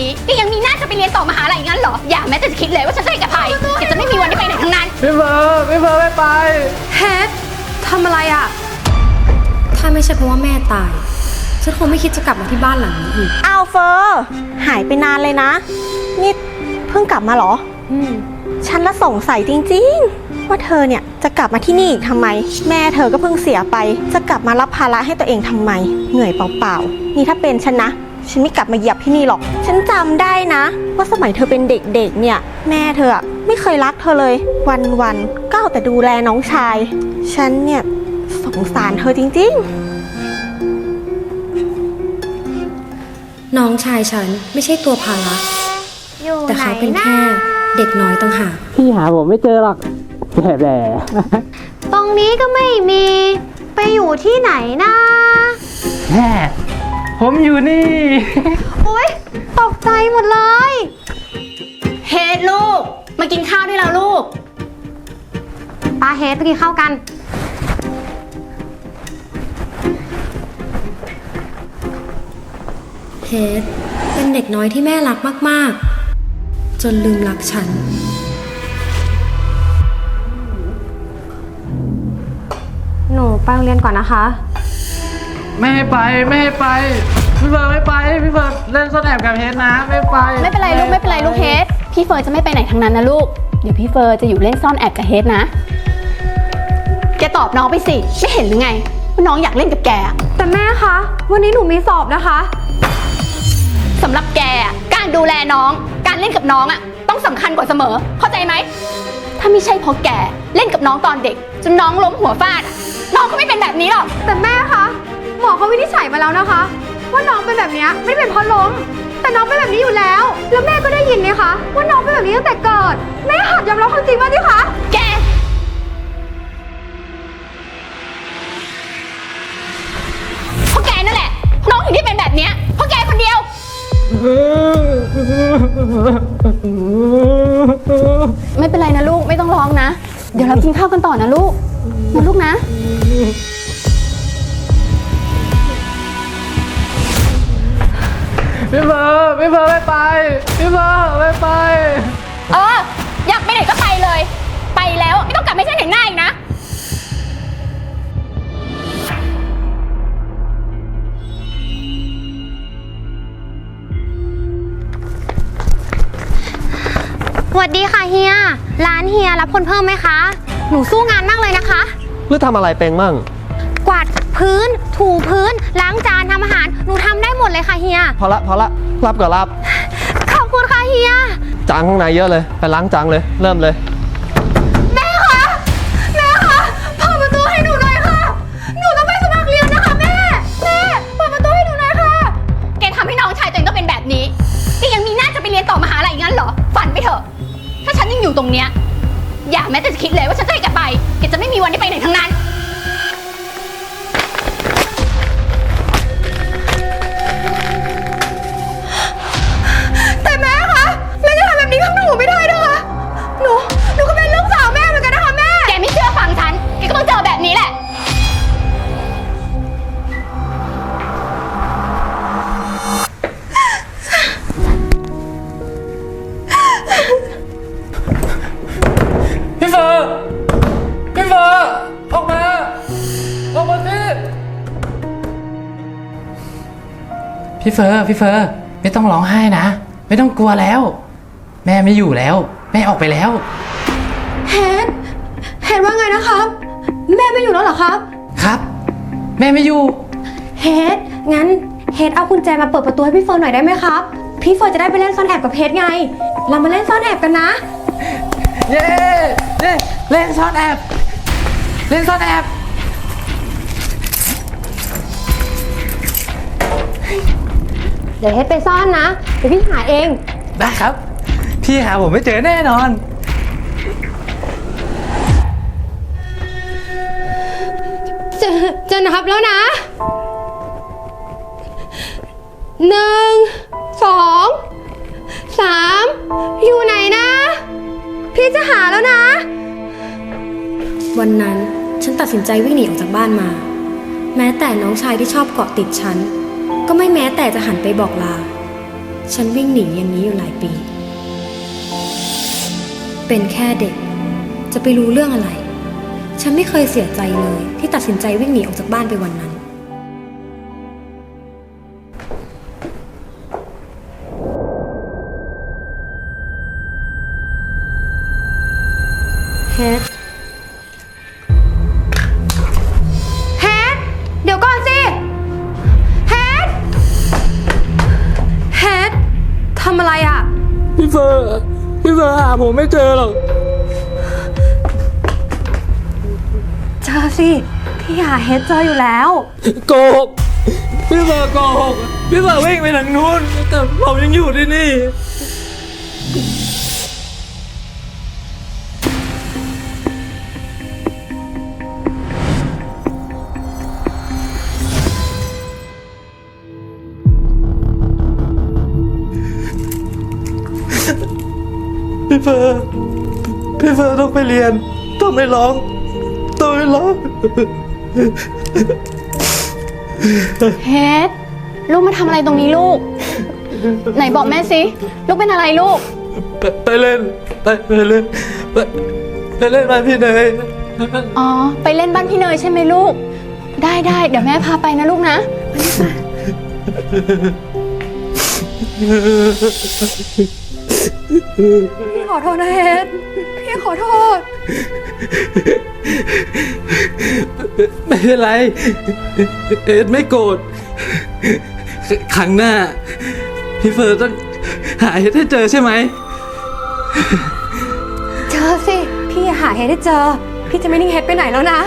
นี้ก็ยังมีหน้าจะไปเรียนต่อมหาลัยอีกงั้นเหรอ อย่าแม้แต่จะคิดเลยว่าฉันจะให้อภัยแกจะไม่มีวันได้ไปไหนทั้งนั้น พี่เฟิร์นพี่เฟิร์นไม่ไป เฮดทำอะไรอะ่ะ ถ้าไม่ใช่เพราะว่าแม่ตาย ฉันคงไม่คิดจะกลับมาที่บ้านหลังนี้อีก อ้าวเฟอร์หายไปนานเลยนะ นี่เพิ่งกลับมาเหรอ อืม ฉันละสงสัยจริงๆ ว่าเธอเนี่ยจะกลับมาที่นี่อีกทำไม แม่เธอก็เพิ่งเสียไป จะกลับมารับภาระให้ตัวเองทำไม เหนื่อยเปล่าๆ นี่ถ้าเป็นฉันนะ ฉันไม่กลับมาเหยียบที่นี่หรอก ฉันจำได้นะ ว่าสมัยเธอเป็นเด็กๆ เนี่ย แม่เธออะไม่เคยรักเธอเลย วันๆก็เอาแต่ดูแลน้องชาย ฉันเนี่ยสงสารเธอจริง ๆ น้องชายฉันไม่ใช่ตัวภาระอยู่แต่ไหนเขาเป็นนะแค่เด็กน้อยต่างหาก พี่หาผมไม่เจอหรอกแย่แย่ตรงนี้ก็ไม่มี ไปอยู่ที่ไหนนะแย่ ผมอยู่นี่อุ๊ยตกใจหมดเลย เฮดลูก มากินข้าวด้วยแล้วลูก ปาเฮดไปกินข้าวกัน เฮดเป็นเด็กน้อยที่แม่รักมาก ๆ จนลืมรักฉัน หนูไปโรงเรียนก่อนนะคะ ไม่ให้ไป ไม่ให้ไป พี่เฟิร์นไม่ไปพี่เฟิร์นเล่นซ่อนแอบกับเฮดนะไม่ไปไม่เป็นไรลูกไม่เป็นไรลูกเฮดพี่เฟิร์นจะไม่ไปไหนทั้งนั้นนะลูก เดี๋ยวพี่เฟิร์นจะอยู่เล่นซ่อนแอบกับเฮดนะ แกตอบน้องไปสิ ไม่เห็นหรือไงว่าน้องอยากเล่นกับแกอะแต่แม่คะ วันนี้หนูมีสอบนะคะ สำหรับแกอะการดูแลน้อง การเล่นกับน้องอะต้องสำคัญกว่าเสมอ เข้าใจไหม ถ้าไม่ใช่เพราะแกเล่นกับน้องตอนเด็ก จนน้องล้มหัวฟาดอะน้องก็ไม่เป็นแบบนี้หรอก แต่แม่คะ หมอเขาวินิจฉัยมาแล้วนะคะ ว่าน้องเป็นแบบเนี้ยไม่ได้เป็นเพราะล้ม แต่น้องเป็นแบบนี้อยู่แล้ว แล้วแม่ก็ได้ยินนี่คะ ว่าน้องเป็นแบบนี้ตั้งแต่เกิด แม่หัดยอมรับความจริงบ้างสิคะ แก เพราะแกนั่นแหละ น้องถึงได้เป็นแบบเนี้ยเพราะแกคนเดียว ไม่เป็นไรนะลูกไม่ต้องร้องนะ เดี๋ยวเรากินข้าวกันต่อนะลูกนะลูกนะ พี่เฟิร์นพี่เฟิร์นไม่ไป พี่เฟิร์นไม่ไป เออ อยากไปไหนก็ไปเลย ไปแล้วไม่ต้องกลับไม่ใช่เห็นหน้าอีกนะ สวัสดีค่ะเฮีย ร้านเฮียรับคนเพิ่มไหมคะ หนูสู้งานมากเลยนะคะ หรือทำอะไรเป็นมั่งกวาด พื้น ถูพื้น ล้างจานทำอาหาร หนูทำได้หมดเลยค่ะเฮีย พอละพอละรับก็รับขอบคุณค่ะเฮีย จางข้างในเยอะเลย ไปล้างจางเลย เริ่มเลย แม่คะ แม่คะเปิดประตูให้หนูหน่อยค่ะ หนูต้องไปสมัครเรียนนะคะแม่ แม่เปิดประตูให้หนูหน่อยค่ะ แกทำให้น้องชายตัวเองต้องเป็นแบบนี้แกยังมีหน้าจะไปเรียนต่อมหาลัยอีกงั้นเหรอ ฝันไปเถอะ ถ้าฉันยังอยู่ตรงเนี้ย อย่าแม้แต่จะคิดเลยว่าฉันจะให้แกไป แกจะไม่มีวันได้ไปไหนทั้งนั้น พี่เฟอร์พี่เฟอร์ไม่ต้องร้องไห้นะ ไม่ต้องกลัวแล้ว แม่ไม่อยู่แล้ว แม่ออกไปแล้วเฮดเฮดว่าไงนะครับ แม่ไม่อยู่แล้วเหรอครับ ครับ แม่ไม่อยู่ เฮดงั้นเฮดเอากุญแจมาเปิดประตูให้พี่เฟิร์นหน่อยได้ไหมครับ พี่เฟิร์นจะได้ไปเล่นซ่อนแอบกับเฮดไง เรามาเล่นซ่อนแอบกันนะ เย้เย้เล่นซ่อนแอบ เล่นซ่อนแอบ เดี๋ยวเฮดไปซ่อนนะ เดี๋ยวพี่หาเอง ได้ครับ พี่หาผมไม่เจอแน่นอน จะจะนับแล้วนะหนึ่งสองสามอยู่ไหนนะ พี่จะหาแล้วนะ วันนั้นฉันตัดสินใจวิ่งหนีออกจากบ้านมา แม้แต่น้องชายที่ชอบเกาะติดฉัน ก็ไม่แม้แต่จะหันไปบอกลา ฉันวิ่งหนีอย่างนี้อยู่หลายปี เป็นแค่เด็ก จะไปรู้เรื่องอะไร ฉันไม่เคยเสียใจเลยที่ตัดสินใจวิ่งหนีออกจากบ้านไปวันนั้น เฟอร์พี่เฟอร์หาผมไม่เจอหรอก เจอสิ พี่หาเฮดเจออยู่แล้ว โกหกพี่เฟอร์โกหกพี่เฟอร์วิ่งไปทางนู้นแต่ผมยังอยู่ที่นี่ พี่เฟอร์พี่เฟอร์ต้องไปเรียน ต้องไม่ร้อง ต้องไม่ร้องเฮดลูกมาทำอะไรตรงนี้ลูก ไหนบอกแม่สิ ลูกเป็นอะไรลูก ไปไปเล่น ไปไปเล่น ไปไปเล่นบ้านพี่เนยอ๋อ ไปเล่นบ้านพี่เนยใช่ไหมลูก ได้ได้เดี๋ยวแม่พาไปนะลูกนะ พี่ขอโทษนะเฮดพี่ขอโทษ ไม่เป็นไร เอ็ดไม่โกรธครั้งหน้า พี่เฟิร์นต้องหาเอ็ดให้เจอใช่ไหม เจอสิ พี่หาเฮดได้เจอ พี่จะไม่นิ่งเฮดไปไหนแล้วนะ